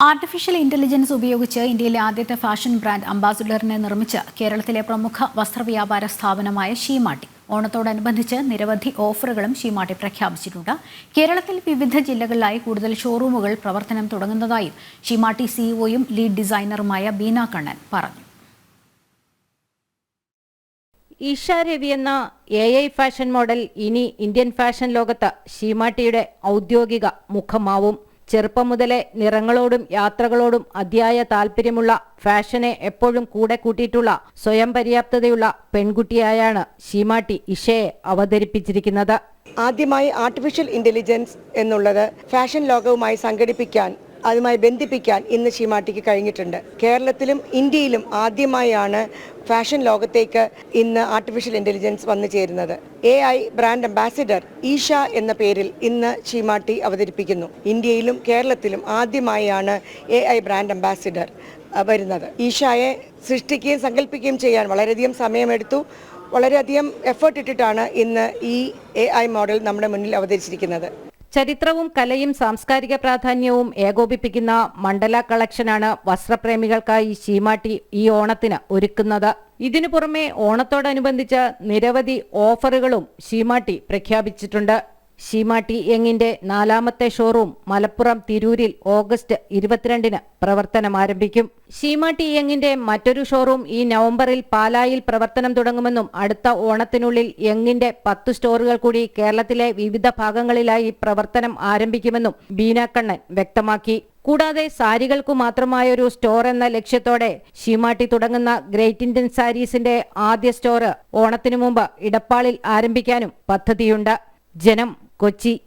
Artificial intelligence ഉപയോഗിച്ച് ഇന്ത്യയിലെ ആദ്യത്തെ ഫാഷൻ ബ്രാൻഡ് അംബാസിഡറിനെ നിർമ്മിച്ച് കേരളത്തിലെ പ്രമുഖ വസ്ത്രവ്യാപാര സ്ഥാപനമായ ഷീമാട്ടി. ഓണത്തോടനുബന്ധിച്ച് നിരവധി ഓഫറുകളും ഷീമാട്ടി പ്രഖ്യാപിച്ചിട്ടുണ്ട്. കേരളത്തിൽ വിവിധ ജില്ലകളിലായി കൂടുതൽ ഷോറൂമുകൾ പ്രവർത്തനം തുടങ്ങുന്നതായും ഷീമാട്ടി സിഇഒയും ലീഡ് ഡിസൈനറുമായ ബീന കണ്ണൻ പറഞ്ഞു. ഈഷ രവി എന്ന എ ഐ ഫാഷൻ മോഡൽ ഇനി ഇന്ത്യൻ ഫാഷൻ ലോകത്ത് ഷീമാട്ടിയുടെ ഔദ്യോഗിക മുഖമാവും. ചെറുപ്പം മുതലേ നിറങ്ങളോടും യാത്രകളോടും അതിയായ താല്പര്യമുള്ള ഫാഷനെ എപ്പോഴും കൂടെ കൂട്ടിയിട്ടുള്ള സ്വയം പര്യാപ്തതയുള്ള പെൺകുട്ടിയായാണ് ഷീമാട്ടി ഇഷയെ അവതരിപ്പിച്ചിരിക്കുന്നത്. ആദ്യമായി ആർട്ടിഫിഷ്യൽ ഇന്റലിജൻസ് എന്നുള്ളത് ഫാഷൻ ലോകവുമായി സംഘടിപ്പിക്കാൻ അതുമായി ബന്ധിപ്പിക്കാൻ ഇന്ന് ഷീമാട്ടിക്ക് കഴിഞ്ഞിട്ടുണ്ട്. കേരളത്തിലും ഇന്ത്യയിലും ആദ്യമായാണ് ഫാഷൻ ലോകത്തേക്ക് ഇന്ന് ആർട്ടിഫിഷ്യൽ ഇന്റലിജൻസ് വന്നു ചേരുന്നത്. A I brand ambassador Isha എന്ന പേരിൽ ഇന്ന് ഷീമാട്ടി അവതരിപ്പിക്കുന്നു. ഇന്ത്യയിലും കേരളത്തിലും ആദ്യമായാണ് എ ഐ ബ്രാൻഡ് അംബാസിഡർ വരുന്നത്. ഈഷയെ സൃഷ്ടിക്കുകയും സങ്കല്പിക്കുകയും ചെയ്യാൻ വളരെയധികം സമയമെടുത്തു. വളരെയധികം എഫേർട്ട് ഇട്ടിട്ടാണ് ഇന്ന് ഈ എ ഐ മോഡൽ നമ്മുടെ മുന്നിൽ അവതരിച്ചിരിക്കുന്നത്. ചരിത്രവും കലയും സാംസ്കാരിക പ്രാധാന്യവും ഏകോപിപ്പിക്കുന്ന മണ്ഡല കളക്ഷനാണ് വസ്ത്രപ്രേമികൾക്കായി ശീമാട്ടി ഈ ഓണത്തിന് ഒരുക്കുന്നത്. ഇതിനു പുറമെ ഓണത്തോടനുബന്ധിച്ച് നിരവധി ഓഫറുകളും ശീമാട്ടി പ്രഖ്യാപിച്ചിട്ടുണ്ട്. ശീമാട്ടി യങ്ങിന്റെ നാലാമത്തെ ഷോറൂം മലപ്പുറം തിരൂരിൽ ഓഗസ്റ്റ് ഇരുപത്തിരണ്ടിന് പ്രവർത്തനം ആരംഭിക്കും. ശീമാട്ടി യങ്ങിന്റെ മറ്റൊരു ഷോറൂം ഈ നവംബറിൽ പാലായിൽ പ്രവർത്തനം തുടങ്ങുമെന്നും അടുത്ത ഓണത്തിനുള്ളിൽ യങ്ങിന്റെ പത്ത് സ്റ്റോറുകൾ കൂടി കേരളത്തിലെ വിവിധ ഭാഗങ്ങളിലായി പ്രവർത്തനം ആരംഭിക്കുമെന്നും ബീന കണ്ണൻ വ്യക്തമാക്കി. കൂടാതെ സാരികൾക്കു മാത്രമായൊരു സ്റ്റോർ എന്ന ലക്ഷ്യത്തോടെ ഷീമാട്ടി തുടങ്ങുന്ന ഗ്രേറ്റ് ഇന്ത്യൻ സാരീസിന്റെ ആദ്യ സ്റ്റോർ ഓണത്തിനു മുമ്പ് ഇടപ്പാളിൽ ആരംഭിക്കാനും പദ്ധതിയുണ്ട്. ജനം ごち